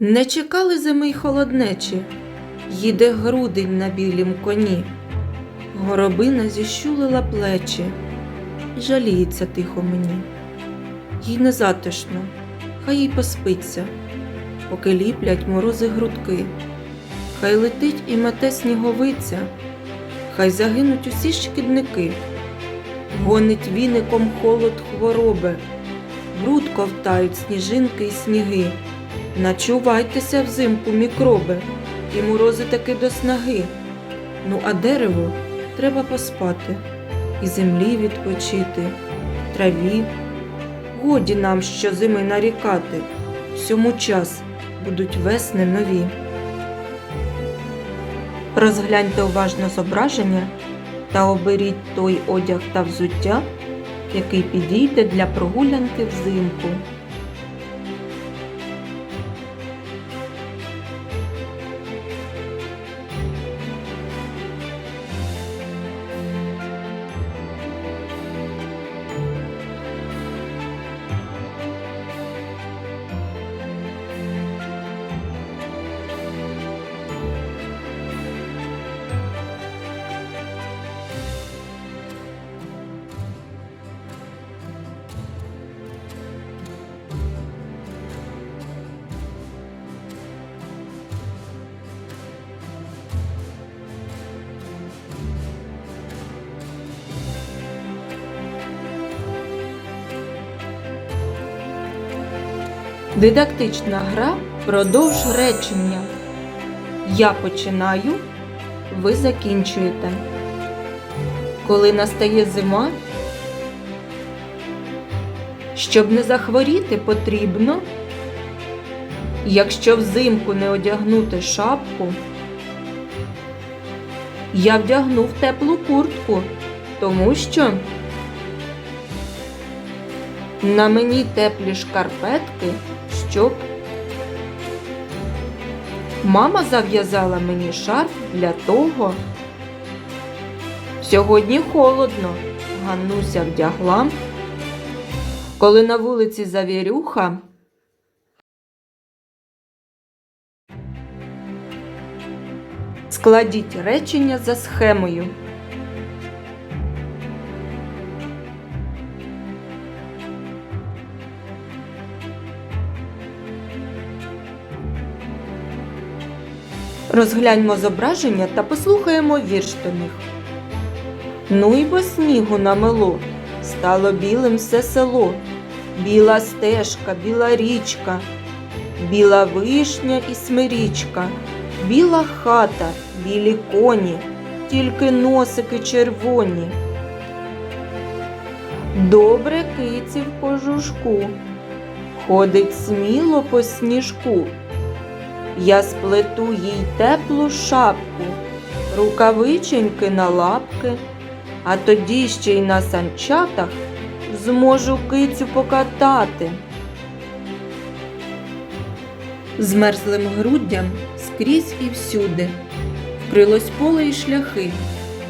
Не чекали зими й холоднечі, їде грудень на білім коні. Горобина зіщулила плечі, жаліється тихо мені. Їй не затишно, хай їй поспиться, поки ліплять морози грудки. Хай летить і мете сніговиця, хай загинуть усі шкідники, гонить віником холод хвороби, груд ковтають сніжинки й сніги. Начувайтеся взимку мікроби, і морози таки до снаги. Ну, а дереву треба поспати, і землі відпочити, траві. Годі нам щозими нарікати, всьому час будуть весни нові. Розгляньте уважно зображення та оберіть той одяг та взуття, який підійде для прогулянки взимку. Дидактична гра продовж речення. Я починаю, ви закінчуєте. Коли настає зима, щоб не захворіти, потрібно, якщо взимку не одягнути шапку, я вдягнув теплу куртку, тому що на мені теплі шкарпетки, щоб мама зав'язала мені шарф для того. Сьогодні холодно, Ганнуся вдягла. Коли на вулиці завірюха, складіть речення за схемою. Розгляньмо зображення та послухаємо вірш до них. Ну й бо снігу намело, стало білим все село, біла стежка, біла річка, біла вишня і смирічка, біла хата, білі коні, тільки носики червоні. Добре киці в кожушку, ходить сміло по сніжку. Я сплету їй теплу шапку, рукавиченьки на лапки, а тоді ще й на санчатах зможу кицю покатати. Змерзлим груддям скрізь і всюди, вкрилось поле й шляхи.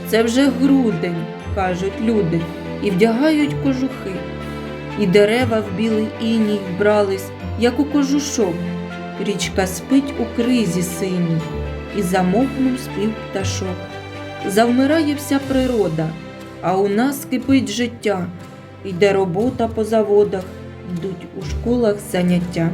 Це вже грудень, кажуть люди, і вдягають кожухи. І дерева в білий іній вбрались, як у кожушок. Річка спить у кризі синій, і замовкнув спів пташок. Завмирає вся природа, а у нас кипить життя. Йде робота по заводах, йдуть у школах заняття.